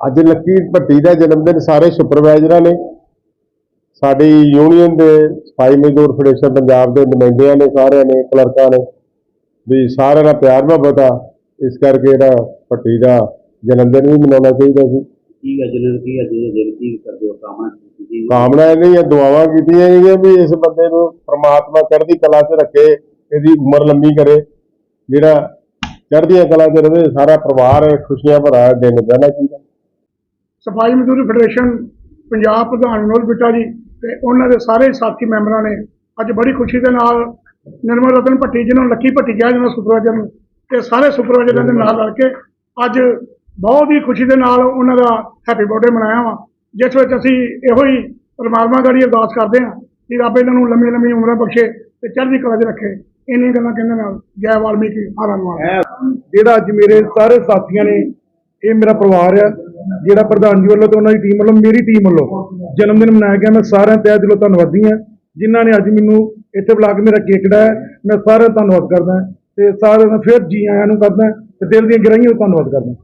ਅੱਜ ਲੱਕੀ ਭੱਟੀ ਦਾ ਜਨਮ ਦਿਨ ਸਾਰੇ ਸੁਪਰਵਾਈਜ਼ਰਾਂ ਨੇ। ਸਾਡੀ ਯੂਨੀਅਨ ਦੇ ਸਫ਼ਾਈ ਮਜ਼ਦੂਰ ਫੈਡਰੇਸ਼ਨ ਪੰਜਾਬ ਦੇ ਨੁਮਾਇੰਦਿਆਂ ਨੇ ਸਾਰਿਆਂ ਨੇ ਕਲਰਕਾਂ ਨੇ ਵੀ ਸਾਰਿਆਂ ਦਾ ਪਿਆਰ ਮੁਹੱਬਤ ਆ। ਇਸ ਕਰਕੇ ਇਹਦਾ ਭੱਟੀ ਦਾ ਜਨਮ ਦਿਨ ਵੀ ਮਨਾਉਣਾ ਚਾਹੀਦਾ ਸੀ। ਕੀ ਅੱਜ ਦਿਨ ਕੀ ਅੱਜ ਦੇ ਦਿਨ ਕੀ ਕਰਦੇ ਹੋ? ਕਾਮਨਾ ਕੀ ਕਾਮਨਾ ਇਹਦੀਆਂ ਦੁਆਵਾਂ ਕੀਤੀਆਂ ਗਈਆਂ ਵੀ ਇਸ ਬੰਦੇ ਨੂੰ ਪ੍ਰਮਾਤਮਾ ਚੜ੍ਹਦੀ ਕਲਾ 'ਚ ਰੱਖੇ ਇਹਦੀ ਉਮਰ ਲੰਮੀ ਕਰੇ। ਜਿਹੜਾ ਚੜ੍ਹਦੀਆਂ ਕਲਾ 'ਚ ਰਵੇ ਸਾਰਾ ਪਰਿਵਾਰ ਖੁਸ਼ੀਆਂ ਭਰਾ ਦਿਨ ਰਹਿਣਾ ਚਾਹੀਦਾ। ਸਫ਼ਾਈ ਮਜ਼ਦੂਰ ਫੈਡਰੇਸ਼ਨ, ਪੰਜਾਬ ਪ੍ਰਧਾਨ ਵਿਨੋਦ ਬਿੱਟਾ ਜੀ ਤੇ ਉਹਨਾਂ ਦੇ ਸਾਰੇ ਸਾਥੀ ਮੈਂਬਰਾਂ ਨੇ ਅੱਜ ਬੜੀ ਖੁਸ਼ੀ ਦੇ ਨਾਲ ਨਿਰਮਲ ਰਤਨ ਭੱਟੀ ਜਿਹਨਾਂ ਨੂੰ, ਲੱਕੀ ਭੱਟੀ ਕਿਹਾ ਜਾਂਦਾ ਸੁਪਰਵਾਈਜ਼ਰ ਨੂੰ ਤੇ ਸਾਰੇ ਸੁਪਰਵਾਈਜ਼ਰਾਂ ਦੇ ਨਾਲ ਰਲ ਕੇ ਅੱਜ ਬਹੁਤ ਹੀ ਖੁਸ਼ੀ ਦੇ ਨਾਲ ਉਹਨਾਂ ਦਾ ਹੈਪੀ ਬਰਥਡੇ ਮਨਾਇਆ ਵਾ, ਜਿਸ ਵਿੱਚ ਅਸੀਂ ਇਹੋ ਹੀ ਪਰਮਾਤਮਾ ਗੜੀ ਅਰਦਾਸ ਕਰਦੇ ਹਾਂ ਕਿ ਰੱਬ ਇਹਨਾਂ ਨੂੰ ਲੰਮੀ ਲੰਮੀ ਉਮਰਾਂ ਬਖਸ਼ੇ ਤੇ ਚੜ੍ਹਦੀ ਕਲਾ 'ਚ ਰੱਖੇ। ਇੰਨੀਆਂ ਗੱਲਾਂ ਕਹਿੰਦੇ ਨਾਲ ਜੈ ਵਾਲਮੀਕੀ ਆਨੰਦਵਾਨ ਜਿਹੜਾ ਅੱਜ ਮੇਰੇ ਸਾਰੇ ਸਾਥੀਆਂ ਨੇ, ਇਹ ਮੇਰਾ ਪਰਿਵਾਰ ਆ। ਜਿਹੜਾ ਪ੍ਰਧਾਨ ਜੀ ਵੱਲੋਂ ਤੇ ਉਹਨਾਂ ਦੀ ਟੀਮ ਵੱਲੋਂ, ਮੇਰੀ ਟੀਮ ਵੱਲੋਂ ਜਨਮ ਦਿਨ ਮਨਾਇਆ ਗਿਆ। ਮੈਂ ਸਾਰਿਆਂ ਤਹਿ ਦਿਲੋਂ ਧੰਨਵਾਦੀ ਹਾਂ। ਜਿਨ੍ਹਾਂ ਨੇ ਅੱਜ ਮੈਨੂੰ ਇੱਥੇ ਬੁਲਾ ਕੇ ਮੇਰਾ ਕੇਕੜਾ ਹੈ ਮੈਂ ਸਾਰਿਆਂ ਦਾ ਧੰਨਵਾਦ ਕਰਦਾ ਤੇ ਸਾਰਿਆਂ ਦਾ ਫਿਰ ਜੀ ਆਇਆਂ ਨੂੰ ਕਰਦਾ ਤੇ ਦਿਲ ਦੀਆਂ ਗਹਿਰਾਈਆਂ ਤੋਂ ਧੰਨਵਾਦ ਕਰਦਾ